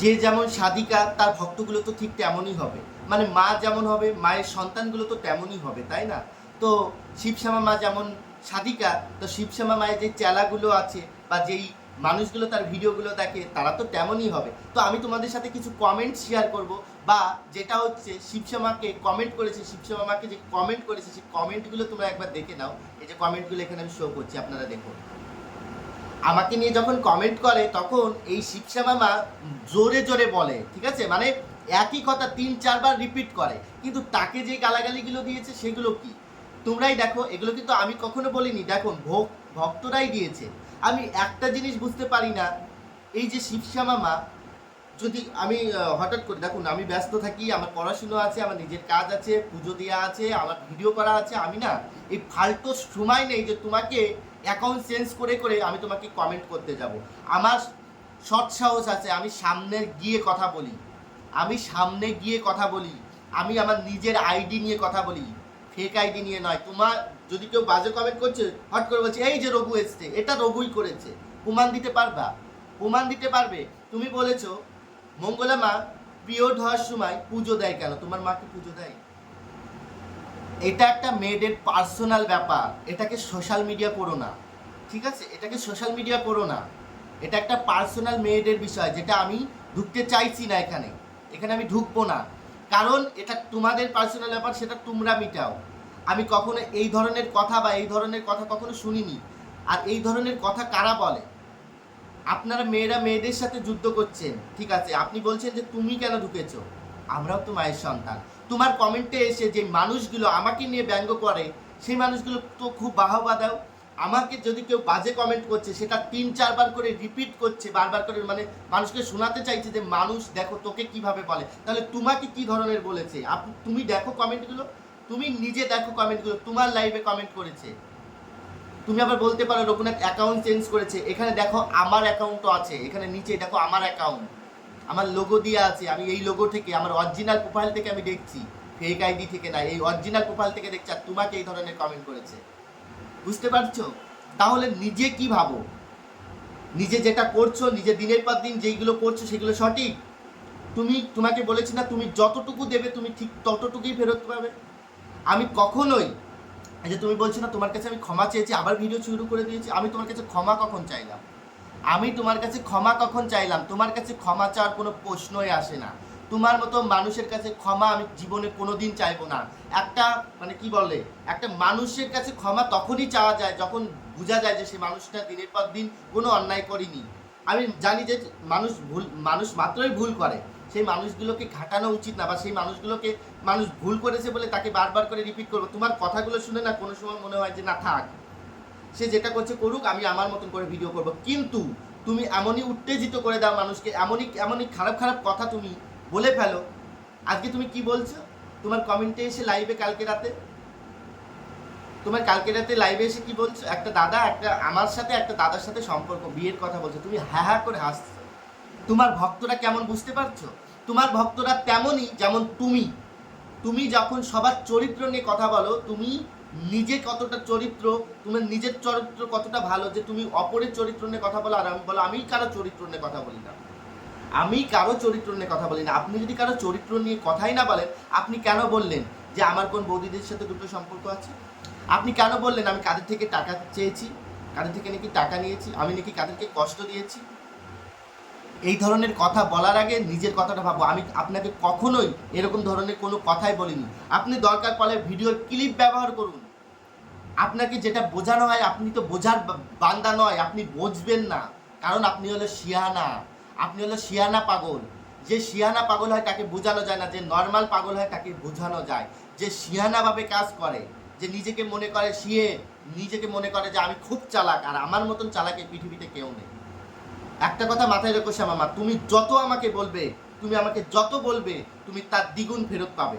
যে যেমন সাধিকা, তার ভক্তগুলো তো ঠিক তেমনই হবে। মানে মা যেমন হবে, মায়ের সন্তানগুলো তো তেমনই হবে, তাই না? তো শিবশ্যামা মা যেমন সাধিকা, তো শিবশ্যামা মায়ের যে চেলাগুলো আছে বা যেই মানুষগুলো তার ভিডিওগুলো দেখে, তারা তো তেমনই হবে। তো আমি তোমাদের সাথে কিছু কমেন্ট শেয়ার করব বা যেটা হচ্ছে শিবশ্যামাকে কমেন্ট করেছে, শিবশ্যামা মাকে যে কমেন্ট করেছে, সেই কমেন্টগুলো তোমরা একবার দেখে নাও। এই যে কমেন্টগুলো এখানে আমি শো করছি, আপনারা দেখুন। আমাকে নিয়ে যখন কমেন্ট করে, তখন এই শিবসা মামা জোরে জোরে বলে, ঠিক আছে? মানে একই কথা তিন, চারবার রিপিট করে। কিন্তু তাকে যে গালাগালিগুলো দিয়েছে, সেগুলো কি? তোমরাই দেখো, এগুলো কিন্তু আমি কখনো বলিনি। দেখো ভোগ ভক্তরাই দিয়েছে। আমি একটা জিনিস বুঝতে পারি না, এই যে শিবশ্যামা মা যদি আমি হঠাৎ করে, দেখুন, আমি ব্যস্ত থাকি, আমার পড়াশুনো আছে, আমার নিজের কাজ আছে, পুজো দেওয়া আছে, আমার ভিডিও করা আছে, আমি না এই ফালতু সময় নেই যে তোমাকে অ্যাকাউন্ট চেঞ্জ করে করে আমি তোমাকে কমেন্ট করতে যাব। আমার সৎ সাহস আছে, আমি সামনে গিয়ে কথা বলি। আমি সামনে গিয়ে কথা বলি। আমি আমার নিজের আইডি নিয়ে কথা বলি। ফেক আইডি নিয়ে নয়। তোমার, যদি কেউ বাজে কমেন্ট করছে, হট করে বলছে, এই যে রঘু এসছে, এটা রঘুই করেছে। প্রমাণ দিতে পারবা? প্রমাণ দিতে পারবে? তুমি বলেছ মঙ্গলা মা পিরিয়ড হওয়ার সময় পুজো দেয় কেন? তোমার মাকে পুজো দেয়? এটা একটা মেয়েদের পার্সোনাল ব্যাপার। এটাকে সোশ্যাল মিডিয়া করো না। ঠিক আছে? এটাকে সোশ্যাল মিডিয়া করো না। এটা একটা পার্সোনাল মেয়েদের বিষয়, যেটা আমি ঢুকতে চাইছি না এখানে। এখানে আমি ঢুকবো না। কারণ এটা তোমাদের পার্সোনাল ব্যাপার, সেটা তোমরা মিটাও। আমি কখনো এই ধরনের কথা বা এই ধরনের কথা কখনো শুনিনি। আর এই ধরনের কথা কারা বলে? আপনারা মেয়েরা মেয়েদের সাথে যুদ্ধ করছেন, ঠিক আছে? আপনি বলছেন যে তুমি কেন ঢুকেছো? আমরাও তো মায়ের সন্তান। তোমার কমেন্টে এসে যে মানুষগুলো আমাকে নিয়ে ব্যঙ্গ করে, সেই মানুষগুলো তো খুব বাহবা দাও। আমাকে যদি কেউ বাজে কমেন্ট করছে, সেটা তিন, চারবার করে রিপিট করছে, বারবার করে মানে মানুষকে শোনাতে চাইছে যে মানুষ, দেখো তোকে কীভাবে বলে। তাহলে তোমাকে কি ধরনের বলেছে? তুমি দেখো কমেন্টগুলো তুমি নিজে দেখো কমেন্টগুলো তোমার লাইভে কমেন্ট করেছে। তুমি আবার বলতে পারো রঘুনাথ অ্যাকাউন্ট চেঞ্জ করেছে। এখানে দেখো আমার অ্যাকাউন্টও আছে, এখানে নিচে দেখো আমার অ্যাকাউন্ট আমার লোগো দিয়ে আছে, আমি এই লোগো থেকে, আমার অরিজিনাল প্রোফাইল থেকে আমি দেখছি। ফেক আইডি থেকে না, এই অরিজিনাল প্রোফাইল থেকে দেখছি আর তোমাকে এই ধরনের কমেন্ট করেছে। বুঝতে পারছ? তাহলে নিজে কি ভাবো? নিজে যেটা করছ, নিজে দিনের পর দিন যেইগুলো করছ সেগুলো সঠিক? তুমি, তোমাকে বলেছি না, তুমি যতটুকু দেবে তুমি ঠিক ততটুকুই ফেরত পাবে। আমি কখনোই যে তুমি বলছো না, তোমার কাছে আমি ক্ষমা চেয়েছি, আবার ভিডিও শুরু করে দিয়েছি, আমি তোমার কাছে ক্ষমা কখন চাইলাম? আমি তোমার কাছে ক্ষমা কখন চাইলাম? তোমার কাছে ক্ষমা চাওয়ার কোনো প্রশ্নই আসে না। তোমার মতো মানুষের কাছে ক্ষমা আমি জীবনে কোনো দিন চাইব না। একটা মানে কি বলে, একটা মানুষের কাছে ক্ষমা তখনই চাওয়া যায় যখন বোঝা যায় যে সে মানুষটা দিনের পর দিন কোনো অন্যায় করেনি। আমি জানি যে মানুষ ভুল, মানুষ মাত্রই ভুল করে। সেই মানুষগুলোকে ঘাটানো উচিত না বা সেই মানুষগুলোকে মানুষ ভুল করেছে বলে তাকে বারবার করে রিপিট করব। তোমার কথাগুলো শুনে না কোনো সময় মনে হয় যে, না, থাক। সে যেটা করছে করুক, আমি আমার মতন করে ভিডিও করব। কিন্তু তুমি এমনই উত্তেজিত করে দাও মানুষকে, এমনই এমনই খারাপ খারাপ কথা তুমি বলে ফেলো। আজকে তুমি কি বলছো? তোমার কমেন্টে এসে লাইভে কালকে রাতে? তোমার কালকে রাতে লাইভে এসে কি বলছো? একটা দাদা, একটা আমার সাথে, একটা দাদার সাথে সম্পর্ক, বিয়ের কথা বলছো। তুমি হ্যাঁ হ্যাঁ করে হাসছো। তোমার ভক্তরা কেমন বুঝতে পারছ? তোমার ভক্তরা তেমনই যেমন তুমি। তুমি যখন সবার চরিত্র নিয়ে কথা বলো, তুমি নিজে কতটা চরিত্র, তোমার নিজের চরিত্র কতটা ভালো যে তুমি অপরের চরিত্র নিয়ে কথা বলো আর আমি বলো, আমি কারও চরিত্র নিয়ে কথা বলি না। আমি কারও চরিত্র নিয়ে কথা বলি না। আপনি যদি কারও চরিত্র নিয়ে কথাই না বলেন, আপনি কেন বললেন যে আমার কোন বৌদিদের সাথে দুটো সম্পর্ক আছে? আপনি কেন বললেন আমি কাদের থেকে টাকা চেয়েছি? কাদের থেকে নাকি টাকা নিয়েছি? আমি নাকি কাদেরকে কষ্ট দিয়েছি? এই ধরনের কথা বলার আগে নিজের কথাটা ভাবো। আমি আপনাকে কখনোই এরকম ধরনের কোনো কথাই বলিনি। আপনি দরকার পড়লে ভিডিওর ক্লিপ ব্যবহার করুন। আপনাকে যেটা বোঝানো হয়, আপনি তো বোঝার বান্দা নয়, আপনি বুঝবেন না। কারণ আপনি হলো শিয়ানা। আপনি হলো শিয়ানা পাগল। যে শিয়ানা পাগল হয় তাকে বোঝানো যায় না, যে নর্মাল পাগল হয় তাকে বোঝানো যায়। যে শিয়ানাভাবে কাজ করে, যে নিজেকে মনে করে শিয়ে নিজেকে মনে করে যে আমি খুব চালাক, আর আমার মতন চালাক এই পৃথিবীতে কেউ নেই। একটা কথা মাথায় রেখো শ্যামামা, তুমি যত আমাকে বলবে, তুমি আমাকে যত বলবে, তুমি তার দ্বিগুণ ফেরত পাবে।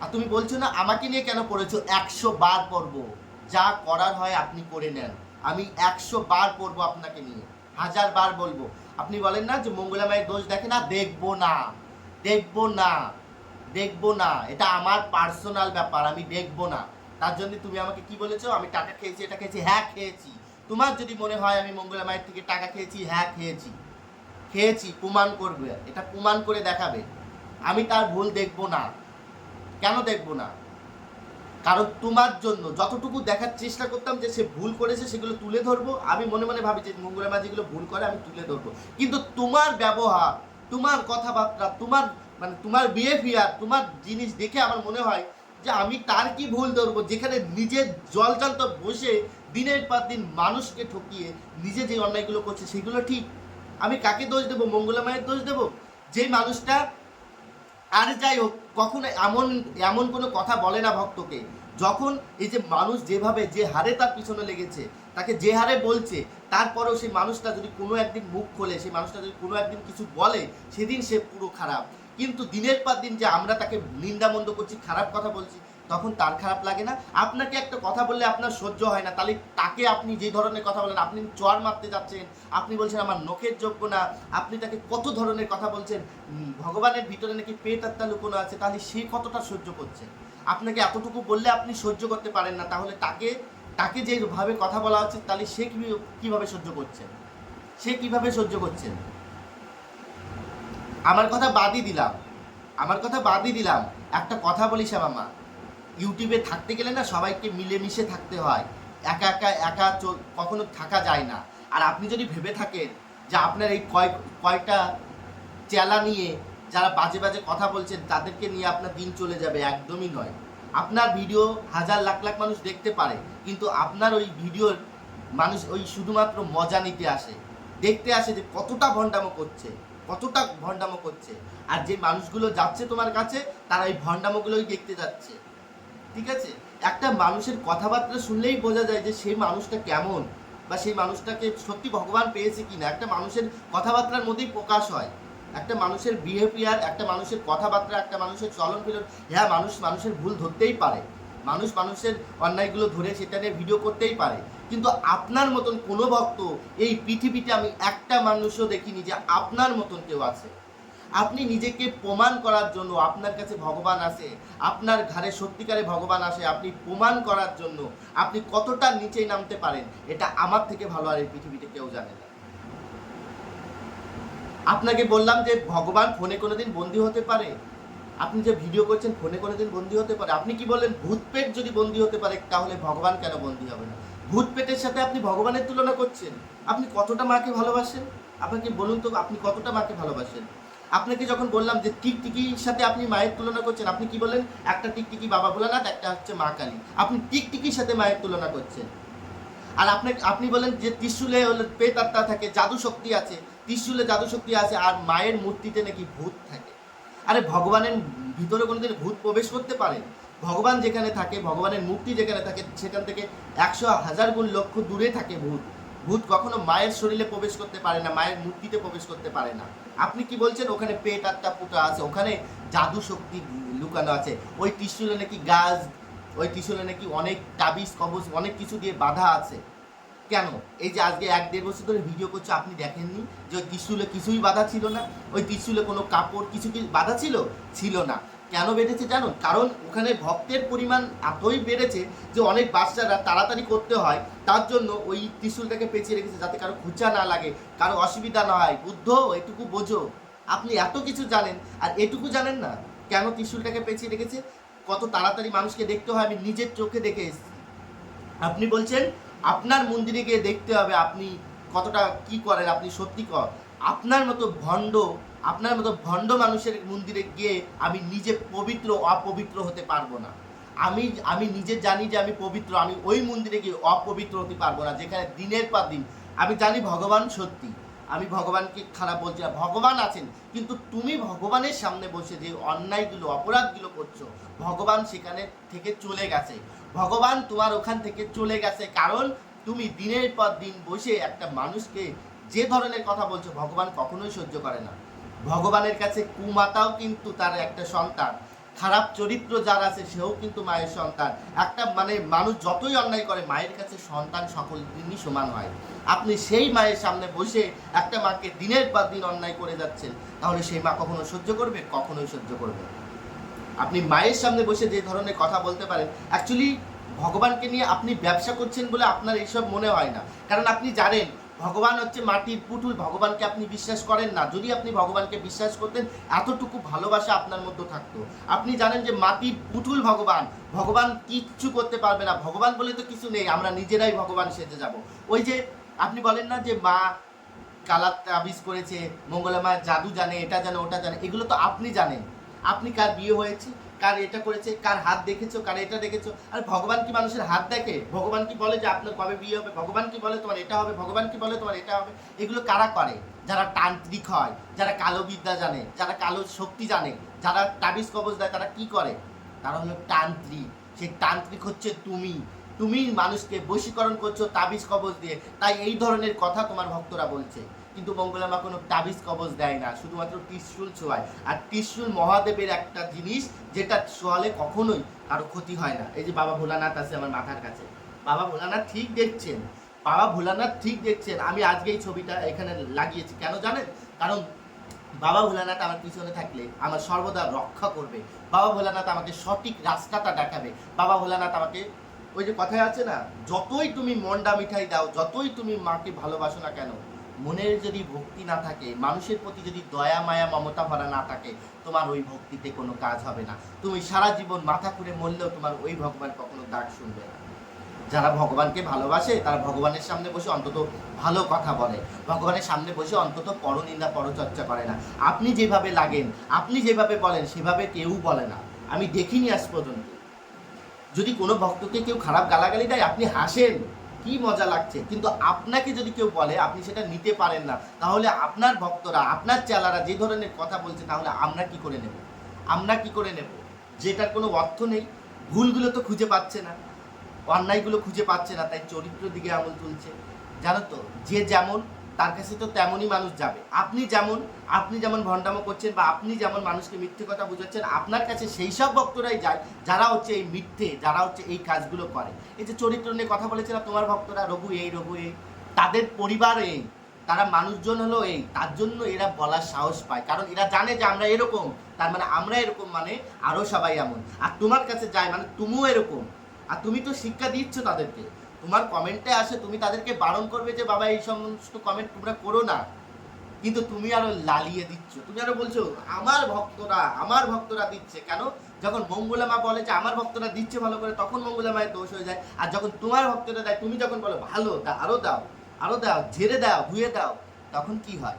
আর তুমি বলছো না, আমাকে নিয়ে কেন পড়েছো? একশো বার পড়ব। যা করার হয় আপনি করে নেন। আমি একশো বার পড়ব আপনাকে নিয়ে। হাজার বার বলব। আপনি বলেন না যে মঙ্গলা মায়ের দোষ দেখে না? দেখব না। দেখব না। দেখব না। এটা আমার পার্সোনাল ব্যাপার, আমি দেখব না। তার জন্য তুমি আমাকে কি বলেছ? আমি টাকা খেয়েছি, এটা খেয়েছি। হ্যাঁ খেয়েছি। তোমার যদি মনে হয় আমি মঙ্গলা মায়ের থেকে টাকা খেয়েছি হ্যাঁ খেয়েছি। খেয়েছি, প্রমাণ করবে। এটা প্রমাণ করে দেখাবে। আমি তার ভুল দেখব না। কেন দেখব না? কারণ তোমার জন্য যতটুকু দেখার চেষ্টা করতাম যে সে ভুল করেছে, সেগুলো তুলে ধরবো। আমি মনে মনে ভাবি যে মঙ্গলা মা যেগুলো ভুল করে, আমি তুলে ধরবো। কিন্তু তোমার ব্যবহার, তোমার কথাবার্তা, তোমার মানে তোমার বিহেভিয়ার তোমার জিনিস দেখে আমার মনে হয় যে আমি তার কি ভুল ধরবো? যেখানে নিজের জলজান্ত বসে দিনের পর দিন মানুষকে ঠকিয়ে নিজে যে অন্যায়গুলো করছে, সেগুলো ঠিক। আমি কাকে দোষ দেবো? মঙ্গলা মায়ের দোষ দেবো? যে মানুষটা আর যাই হোক, কখনো এমন এমন কোনো কথা বলে না ভক্তকে। যখন এই যে মানুষ যেভাবে যে হারে তার পিছনে লেগেছে, তাকে যে হারে বলছে, তারপরেও সেই মানুষটা যদি কোনো একদিন মুখ খোলে, সেই মানুষটা যদি কোনো একদিন কিছু বলে, সেদিন সে পুরো খারাপ। কিন্তু দিনের পর দিন যে আমরা তাকে নিন্দামন্দ করছি, খারাপ কথা বলছি, তখন তার খারাপ লাগে না। আপনাকে একটা কথা বললে আপনার সহ্য হয় না। তাহলে তাকে আপনি যে ধরনের কথা বলেন, আপনি চর মারতে যাচ্ছেন, আপনি বলছেন, আমার নখের যোগ্য না। আপনি তাকে কত ধরনের কথা বলছেন ভগবানের ভিতরে নাকি পেট আত্মা লুকোনো আছে, তাহলে সে কতটা সহ্য করছে? আপনাকে এতটুকু বললে আপনি সহ্য করতে পারেন না। তাহলে তাকে তাকে যেভাবে কথা বলা হচ্ছে, তাহলে সে কীভাবে সহ্য করছেন সে কীভাবে সহ্য করছেন আমার কথা বাদই দিলাম। আমার কথা বাদই দিলাম। একটা কথা বলি শ্যামামা ইউটিউবে থাকতে গেলে না সবাইকে মিলেমিশে থাকতে হয়। একা একা একা কখনো থাকা যায় না। আর আপনি যদি ভেবে থাকেন যে আপনার এই কয় কয়টা চেলা নিয়ে যারা বাজে বাজে কথা বলছেন, তাদেরকে নিয়ে আপনার দিন চলে যাবে, একদমই নয়। আপনার ভিডিও হাজার, লাখ লাখ মানুষ দেখতে পারে, কিন্তু আপনার ওই ভিডিওর মানুষ ওই শুধুমাত্র মজা নিতে আসে। দেখতে আসে যে কতটা ভণ্ডামো করছে। কতটা ভণ্ডামো করছে? আর যে মানুষগুলো যাচ্ছে তোমার কাছে, তারা এই ভণ্ডামোগুলোই দেখতে যাচ্ছে। ঠিক আছে? একটা মানুষের কথাবার্তা শুনলেই বোঝা যায় যে সেই মানুষটা কেমন বা সেই মানুষটাকে সত্যি ভগবান পেয়েছে কিনা। একটা মানুষের কথাবার্তার মধ্যেই প্রকাশ হয়। একটা মানুষের বিহেভিয়ার একটা মানুষের কথাবার্তা, একটা মানুষের চলন ফিরন হ্যাঁ মানুষ, মানুষের ভুল ধরতেই পারে। মানুষ মানুষের অন্যায়গুলো ধরে সেটা নিয়ে ভিডিও করতেই পারে। কিন্তু আপনার মতন কোনো ভক্ত এই পৃথিবীতে আমি একটা মানুষও দেখিনি যে আপনার মতন কেউ আছে। আপনি নিজেকে প্রমাণ করার জন্য আপনার কাছে ভগবান আসে, আপনার ঘরে সত্যিকারে ভগবান আসে, আপনি প্রমাণ করার জন্য আপনি কতটা নিচে নামতে পারেন, এটা আমার থেকে ভালো আর এই পৃথিবীতে কেউ জানে না। আপনাকে বললাম যে ভগবান ফোনে কোনোদিন বন্দি হতে পারে? আপনি যে ভিডিও করছেন, ফোনে কোনোদিন বন্দি হতে পারে। আপনি কি বললেন ভূত পেট যদি বন্দি হতে পারে, তাহলে ভগবান কেন বন্দি হবে না? ভূত পেটের সাথে আপনি ভগবানের তুলনা করছেন। আপনি কতটা মাকে ভালোবাসেন? আপনাকে বলুন তো, আপনি কতটা মাকে ভালোবাসেন? আপনাকে যখন বললাম যে টিকটিকির সাথে আপনি মায়ের তুলনা করছেন, আপনি কি বলেন? একটা টিকটিকি বাবা ভোলানাথ, একটা হচ্ছে মা কালী। আপনি টিকটিকির সাথে মায়ের তুলনা করছেন। আর আপনাকে আপনি বলেন যে ত্রিশুলে হলে পেট আত্মা থাকে জাদু শক্তি আছে। ত্রিশুলে জাদু শক্তি আছে, আর মায়ের মূর্তিতে নাকি ভূত থাকে। আরে ভগবানের ভিতরে কোনোদিন ভূত প্রবেশ করতে পারে ভগবান যেখানে থাকে, ভগবানের মূর্তি যেখানে থাকে, সেখান থেকে একশো হাজার গুণ লক্ষ দূরে থাকে ভূত। ভূত কখনো মায়ের শরীরে প্রবেশ করতে পারে না, মায়ের মূর্তিতে প্রবেশ করতে পারে না। আপনি কি বলছেন? ওখানে পেট আত্মা পুটা আছে, ওখানে জাদু শক্তি লুকানো আছে। ওই ত্রিশুলে নাকি গাছ, ওই ত্রিশুলে নাকি অনেক তাবিজ, কবজ, অনেক কিছু দিয়ে বাধা আছে। কেন? এই যে আজকে এক দেড় বছর ধরে ভিডিও করছ, আপনি দেখেননি যে ওই ত্রিশুলে কিছুই বাধা ছিল না? ওই ত্রিশুলে কোনো কাপড় কিছু কি বাধা ছিল? ছিল না। কেন বেড়েছে জানো? কারণ ওখানে ভক্তের পরিমাণ এতই বেড়েছে যে অনেক বাচ্চারা তাড়াতাড়ি করতে হয়, তার জন্য ওই ত্রিশুলটাকে পেঁচিয়ে রেখেছে যাতে কারও খুঁচা না লাগে, কারও অসুবিধা না হয়। বুদ্ধ, এটুকু বোঝো। আপনি এত কিছু জানেন, আর এটুকু জানেন না? কেন ত্রিশুলটাকে পেঁচিয়ে রেখেছে? কত তাড়াতাড়ি মানুষকে দেখতে হয়, আমি নিজের চোখে দেখে এসেছি। আপনি বলছেন আপনার মন্দিরে গিয়ে দেখতে হবে, আপনি কতটা কি করেন, আপনি সত্যি কর। আপনার মতো ভণ্ড, আপনার মতো ভণ্ড মানুষের মন্দিরে গিয়ে আমি নিজে পবিত্র, অপবিত্র হতে পারব না। আমি আমি নিজে জানি যে আমি পবিত্র, আমি ওই মন্দিরে গিয়ে অপবিত্র হতে পারব না, যেখানে দিনের পর দিন। আমি জানি ভগবান সত্যি। আমি ভগবানকে খারাপ বলছি না, ভগবান আছেন, কিন্তু তুমি ভগবানের সামনে বসে যে অন্যায়গুলো, অপরাধগুলো করছ, ভগবান সেখানে থেকে চলে গেছে। ভগবান তোমার ওখান থেকে চলে গেছে কারণ তুমি দিনের পর দিন বসে একটা মানুষকে যে ধরনের কথা বলছো, ভগবান কখনোই সহ্য করে না। ভগবানের কাছে কুমাতাও কিন্তু তার একটা সন্তান। খারাপ চরিত্র যার আছে, সেও কিন্তু মায়ের সন্তান। একটা মানে মানুষ যতই অন্যায় করে, মায়ের কাছে সন্তান সকল দিনই সমান হয়। আপনি সেই মায়ের সামনে বসে একটা মাকে দিনের পর দিন অন্যায় করে যাচ্ছেন, তাহলে সেই মা কখনো সহ্য করবে, কখনোই সহ্য করবে আপনি মায়ের সামনে বসে যে ধরনের কথা বলতে পারেন অ্যাকচুয়ালি ভগবানকে নিয়ে আপনি ব্যবসা করছেন বলে আপনার এইসব মনে হয় না। কারণ আপনি জানেন ভগবান হচ্ছে মাটির পুতুল, ভগবানকে আপনি বিশ্বাস করেন না। যদি আপনি ভগবানকে বিশ্বাস করতেন, এতটুকু ভালোবাসা আপনার মধ্যে থাকতো। আপনি জানেন যে মাটির পুতুল ভগবান ভগবান কিচ্ছু করতে পারবে না। ভগবান বলে তো কিছু নেই, আমরা নিজেরাই ভগবান সেজে যাব। ওই যে, আপনি বলেন না যে মা কালার তাবিজ করেছে, মঙ্গলা মায়ের জাদু জানে, এটা জানে, ওটা জানে, এগুলো তো আপনি জানেন। আপনি কার বিয়ে হয়েছে? কার এটা করেছে, কার হাত দেখেছ, কার এটা দেখেছ? আর ভগবান কি মানুষের হাত দেখে? ভগবান কি বলে যে আপনার কবে বিয়ে হবে? ভগবান কি বলে তোমার এটা হবে? ভগবান কি বলে তোমার এটা হবে? এগুলো কারা করে? যারা তান্ত্রিক হয়, যারা কালো বিদ্যা জানে, যারা কালো শক্তি জানে, যারা তাবিজ কবজ দেয়, তারা কি করে? তারা হলো তান্ত্রিক। সেই তান্ত্রিক হচ্ছে তুমি। তুমি মানুষকে বশীকরণ করছ তাবিজ কবজ দিয়ে। তাই এই ধরনের কথা তোমার ভক্তরা বলছে। কিন্তু মঙ্গলামা কোনো তাবিজ কবজ দেয় না, শুধুমাত্র ত্রিশূল ছোঁয়ায়। আর ত্রিশূল মহাদেবের একটা জিনিস যেটা ছোঁয়ালে কখনোই কারও ক্ষতি হয় না। এই যে বাবা ভোলানাথ আছে আমার মাথার কাছে। বাবা ভোলানাথ ঠিক দেখছেন। বাবা ভোলানাথ ঠিক দেখছেন। আমি আজকে এই ছবিটা এখানে লাগিয়েছি। কেন জানেন? কারণ বাবা ভোলানাথ আমার পিছনে থাকলে আমার সর্বদা রক্ষা করবে। বাবা ভোলানাথ আমাকে সঠিক রাস্তাটা দেখাবে। বাবা ভোলানাথ আমাকে ওই যে কথায় আছে না, যতই তুমি মন্ডা মিঠাই দাও, যতই তুমি মাকে ভালোবাসো না কেন মনের যদি ভক্তি না থাকে, মানুষের প্রতি যদি দয়া, মায়া, মমতা ভরা না থাকে, তোমার ওই ভক্তিতে কোনো কাজ হবে না। তুমি সারা জীবন মাথা করে মরলেও তোমার ওই ভগবান কখনো ডাক শুনবে না। যারা ভগবানকে ভালোবাসে, তারা ভগবানের সামনে বসে অন্তত ভালো কথা বলে। ভগবানের সামনে বসে অন্তত পরনিন্দা, পরচর্চা করে না। আপনি যেভাবে লাগেন, আপনি যেভাবে বলেন, সেভাবে কেউ বলে না। আমি দেখিনি আজ পর্যন্ত। যদি কোনো ভক্তকে কেউ খারাপ গালাগালি দেয়, আপনি হাসেন। কি মজা লাগছে? কিন্তু আপনাকে যদি কেউ বলে, আপনি সেটা নিতে পারেন না, তাহলে আপনার ভক্তরা, আপনার চেলারা যে ধরনের কথা বলছে, তাহলে আমরা কি করে নেব? আমরা কি করে নেব? যেটার কোনো অর্থ নেই। ভুলগুলো তো খুঁজে পাচ্ছে না। অন্যায়গুলো খুঁজে পাচ্ছে না, তাই চরিত্র দিকে আমল তুলছে। জানো তো, যে যেমন তার কাছে তো তেমনই মানুষ যাবে। আপনি যেমন আপনি যেমন ভণ্ডামো করছেন বা আপনি যেমন মানুষকে মিথ্যে কথা বুঝাচ্ছেন, আপনার কাছে সেই সব ভক্তরাই যায়, যারা হচ্ছে এই মিথ্যে, যারা হচ্ছে এই কাজগুলো করে। এই যে চরিত্র নিয়ে কথা বলেছিলাম তোমার ভক্তরা, রঘু এই রঘু এই, তাদের পরিবার এই, তারা মানুষজন হলো এই, তার জন্য এরা বলার সাহস পায়। কারণ এরা জানে যে আমরা এরকম, তার মানে আমরা এরকম মানে আরও সবাই এমন। আর তোমার কাছে যায় মানে তুমিও এরকম। আর তুমি তো শিক্ষা দিচ্ছ তাদেরকে। তোমার কমেন্টে আসে, তুমি তাদেরকে বারণ করবে যে, বাবা, এই সমস্ত কমেন্ট তোমরা করো না। কিন্তু তুমি আরও লালিয়ে দিচ্ছ। তুমি আরও বলছো, আমার ভক্তরা আমার ভক্তরা দিচ্ছে। কেন? যখন মঙ্গলা মা বলে যে, আমার ভক্তরা দিচ্ছে ভালো করে, তখন মঙ্গলা মায়ের দোষ হয়ে যায়। আর যখন তোমার ভক্তরা দেয়, তুমি যখন বলো, ভালো দা আরও দাও আরও দাও, ঝেড়ে দাও, ধুয়ে দাও, তখন কি হয়?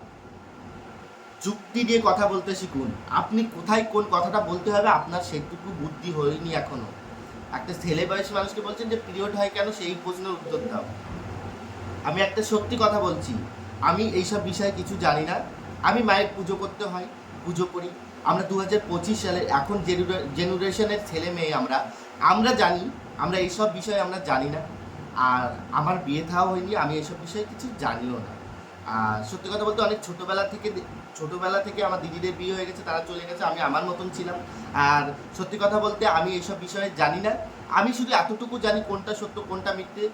যুক্তি দিয়ে কথা বলতে শিখুন। আপনি কোথায় কোন কথাটা বলতে হবে, আপনার সেটুকু বুদ্ধি হয়নি এখনও। একটা ছেলে বয়সী মানুষকে বলছেন যে পিরিয়ড হয় কেন সেই প্রশ্নের উত্তর দাও? আমি একটা সত্যি কথা বলছি। আমি এইসব বিষয়ে কিছু জানি না। আমি মায়ের পুজো করতে হয়, পুজো করি। আমরা দু হাজার পঁচিশ সালে এখন জেনারেশনের ছেলে মেয়ে আমরা। আমরা জানি, আমরা এইসব বিষয়ে আমরা জানি না। আর আমার বিয়ে থাও হয়নি, আমি এইসব বিষয়ে কিছু জানিও না। সত্যি কথা বলতে অনেক ছোটোবেলা থেকে ছোটোবেলা থেকে আমার দিদিদের বিয়ে হয়ে গেছে, তারা চলে গেছে, আমি আমার মতন ছিলাম। আর সত্যি কথা বলতে আমি এইসব বিষয়ে জানি না। আমি শুধু এতটুকু জানি কোনটা সত্য, কোনটা মিথ্যে।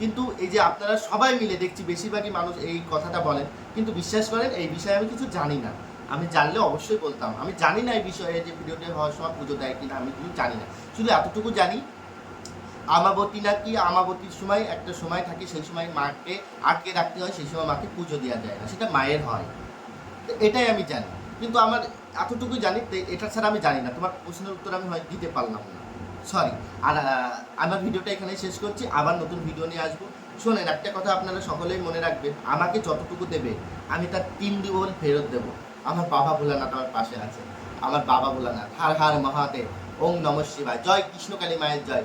কিন্তু এই যে আপনারা সবাই মিলে দেখছি, বেশিরভাগই মানুষ এই কথাটা বলেন। কিন্তু বিশ্বাস করেন, এই বিষয়ে আমি কিছু জানি না। আমি জানলে অবশ্যই বলতাম। আমি জানি না এই বিষয়ে যে ভিডিওটা হওয়ার সময় পুজো দেয় কিনা, আমি কিছু জানি না। শুধু এতটুকু জানি আমাবতী নাকি আমাবতীর সময়, একটা সময় থাকে, সেই সময় মাকে আটকে রাখতে হয়, সেই সময় মাকে পুজো দেওয়া যায় না, সেটা মায়ের হয়। এটাই আমি জানি। কিন্তু আমার এতটুকু জানি এটা ছাড়া আমি জানি না। তোমার প্রশ্নের উত্তর আমি হয় দিতে পারলাম না। সরি আর আমার ভিডিওটা এখানে শেষ করছি। আবার নতুন ভিডিও নিয়ে আসব। শোনেন, একটা কথা আপনারা সকলেই মনে রাখবেন। আমাকে যতটুকু দেবে, আমি তার তিন দ্বিগুণ ফেরত দেবো। আমার বাবা ভোলানাথ আমার পাশে আছে। আমার বাবা ভোলানাথ। হার হার মহাদেব। ওং নম শিবায়। জয় কৃষ্ণকালী মায়ের জয়।